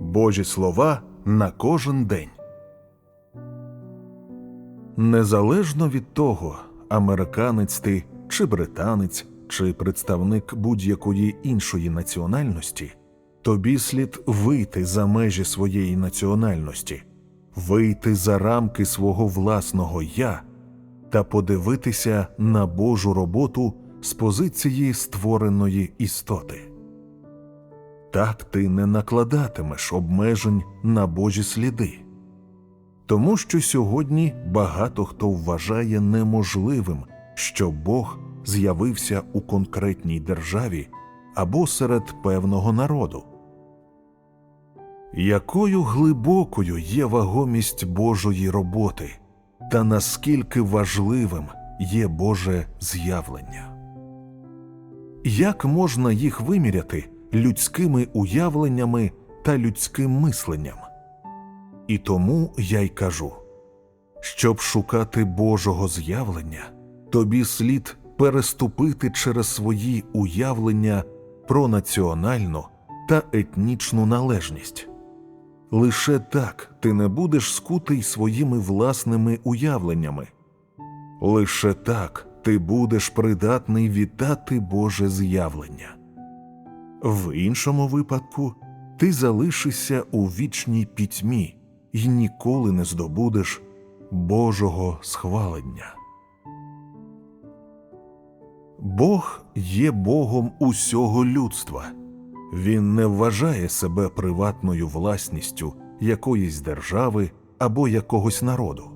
Божі слова на кожен день. Незалежно від того, американець ти чи британець, чи представник будь-якої іншої національності, тобі слід вийти за межі своєї національності, вийти за рамки свого власного я та подивитися на Божу роботу з позиції створеної істоти. Так ти не накладатимеш обмежень на Божі сліди. Тому що сьогодні багато хто вважає неможливим, що Бог з'явився у конкретній державі або серед певного народу. Якою глибокою є вагомість Божої роботи, та наскільки важливим є Боже з'явлення? Як можна їх виміряти людськими уявленнями та людським мисленням? І тому я й кажу: щоб шукати Божого з'явлення, тобі слід переступити через свої уявлення про національну та етнічну належність. Лише так ти не будеш скутий своїми власними уявленнями. Лише так ти будеш придатний вітати Боже з'явлення. В іншому випадку ти залишишся у вічній пітьмі і ніколи не здобудеш Божого схвалення. Бог є Богом усього людства. Він не вважає себе приватною власністю якоїсь держави або якогось народу.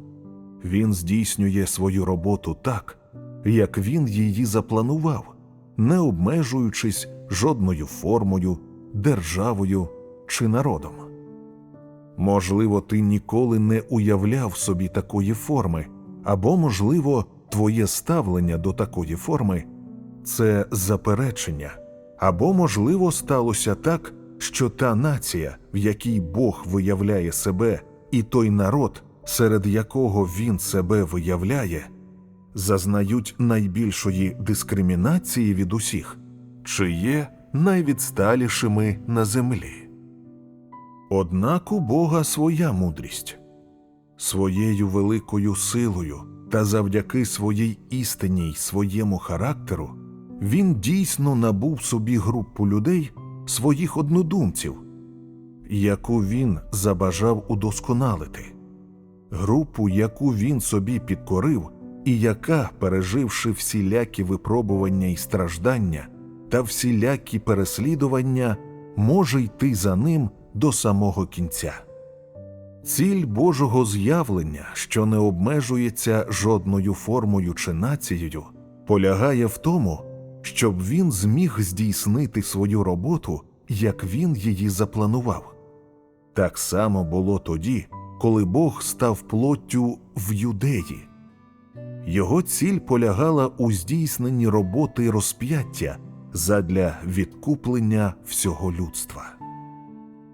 Він здійснює свою роботу так, як він її запланував, не обмежуючись жодною формою, державою чи народом. Можливо, ти ніколи не уявляв собі такої форми, або, можливо, твоє ставлення до такої форми це заперечення, або, можливо, сталося так, що та нація, в якій Бог виявляє себе, і той народ, серед якого він себе виявляє, зазнають найбільшої дискримінації від усіх, чи є найвідсталішими на землі. Однак у Бога своя мудрість, своєю великою силою та завдяки своїй істині й своєму характеру, він дійсно набув собі групу людей, своїх однодумців, яку він забажав удосконалити, групу, яку він собі підкорив, і яка, переживши всілякі випробування і страждання та всілякі переслідування, може йти за ним до самого кінця. Ціль Божого з'явлення, що не обмежується жодною формою чи нацією, полягає в тому, щоб він зміг здійснити свою роботу, як він її запланував. Так само було тоді, коли Бог став плоттю в юдеї. Його ціль полягала у здійсненні роботи розп'яття задля відкуплення всього людства.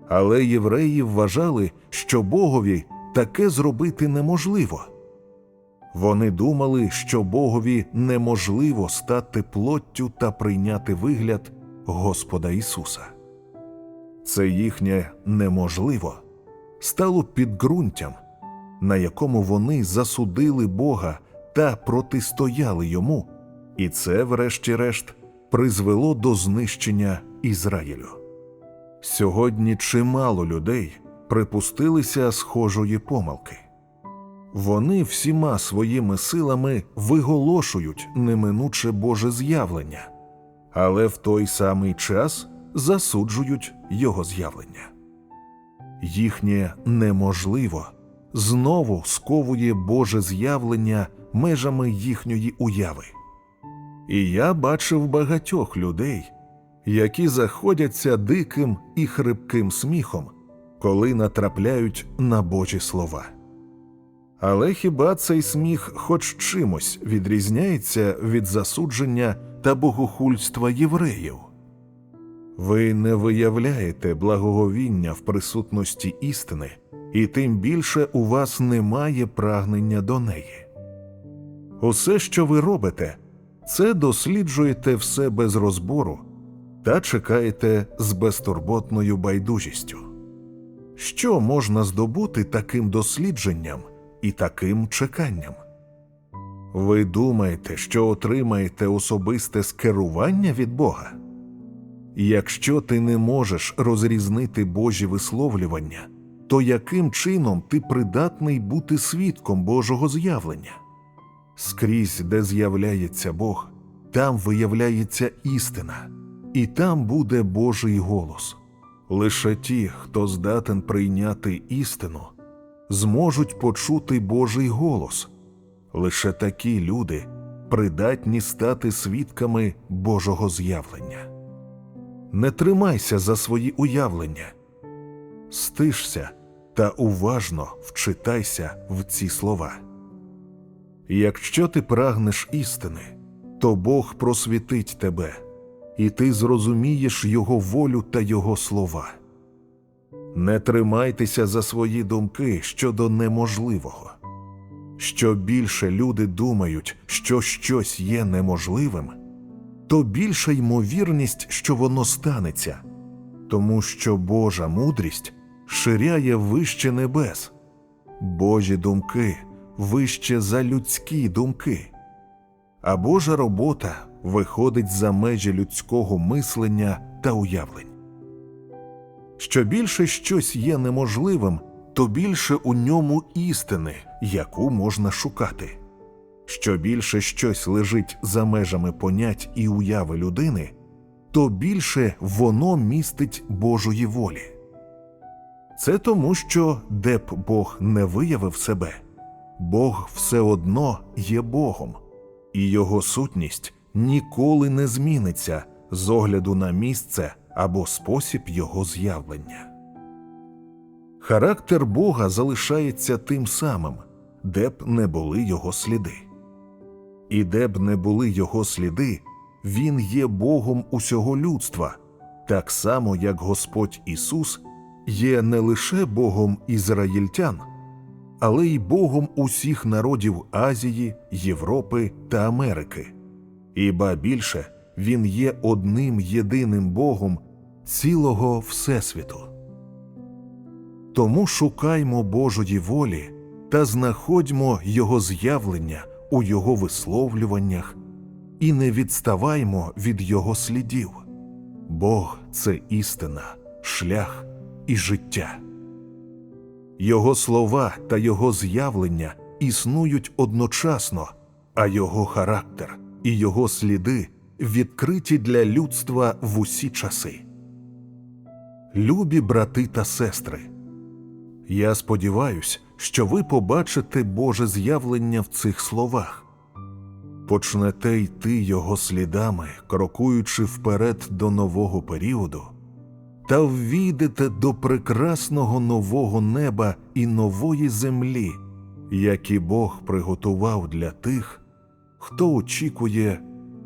Але євреї вважали, що Богові таке зробити неможливо. Вони думали, що Богові неможливо стати плоттю та прийняти вигляд Господа Ісуса. Це їхнє неможливо стало підґрунтям, на якому вони засудили Бога та протистояли йому, і це, врешті-решт, призвело до знищення Ізраїлю. Сьогодні чимало людей припустилися схожої помилки. Вони всіма своїми силами виголошують неминуче Боже з'явлення, але в той самий час засуджують Його з'явлення. Їхнє неможливо знову сковує Боже з'явлення межами їхньої уяви. І я бачив багатьох людей, які заходяться диким і хрипким сміхом, коли натрапляють на Божі слова. Але хіба цей сміх хоч чимось відрізняється від засудження та богохульства євреїв? Ви не виявляєте благоговіння в присутності істини, і тим більше у вас немає прагнення до неї. Усе, що ви робите, це досліджуєте все без розбору та чекаєте з безтурботною байдужістю. Що можна здобути таким дослідженням і таким чеканням? Ви думаєте, що отримаєте особисте скерування від Бога? Якщо ти не можеш розрізнити Божі висловлювання, то яким чином ти придатний бути свідком Божого з'явлення? Скрізь, де з'являється Бог, там виявляється істина, і там буде Божий голос. Лише ті, хто здатен прийняти істину, зможуть почути Божий голос. Лише такі люди придатні стати свідками Божого з'явлення. Не тримайся за свої уявлення, стишся та уважно вчитайся в ці слова. Якщо ти прагнеш істини, то Бог просвітить тебе, і ти зрозумієш Його волю та Його слова. Не тримайтеся за свої думки щодо неможливого. Що більше люди думають, що щось є неможливим, то більша ймовірність, що воно станеться, тому що Божа мудрість ширяє вище небес, Божі думки вище за людські думки, а Божа робота виходить за межі людського мислення та уявлень. Що більше щось є неможливим, то більше у ньому істини, яку можна шукати. Що більше щось лежить за межами понять і уяви людини, то більше воно містить Божої волі. Це тому, що де б Бог не виявив себе, Бог все одно є Богом, і його сутність ніколи не зміниться з огляду на місце або спосіб його з'явлення. Характер Бога залишається тим самим, де б не були його сліди. І де б не були його сліди, Він є Богом усього людства, так само як Господь Ісус є не лише Богом ізраїльтян, але й Богом усіх народів Азії, Європи та Америки. І ба більше Він є одним єдиним Богом цілого Всесвіту. Тому шукаймо Божої волі та знаходьмо Його з'явлення у Його висловлюваннях і не відставаймо від Його слідів. Бог це істина, шлях і життя. Його слова та Його з'явлення існують одночасно, а Його характер і Його сліди відкриті для людства в усі часи. Любі брати та сестри, я сподіваюсь, що ви побачите Боже з'явлення в цих словах, почнете йти Його слідами, крокуючи вперед до нового періоду, та ввійдете до прекрасного нового неба і нової землі, які Бог приготував для тих, хто очікує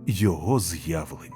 Його з'явлення.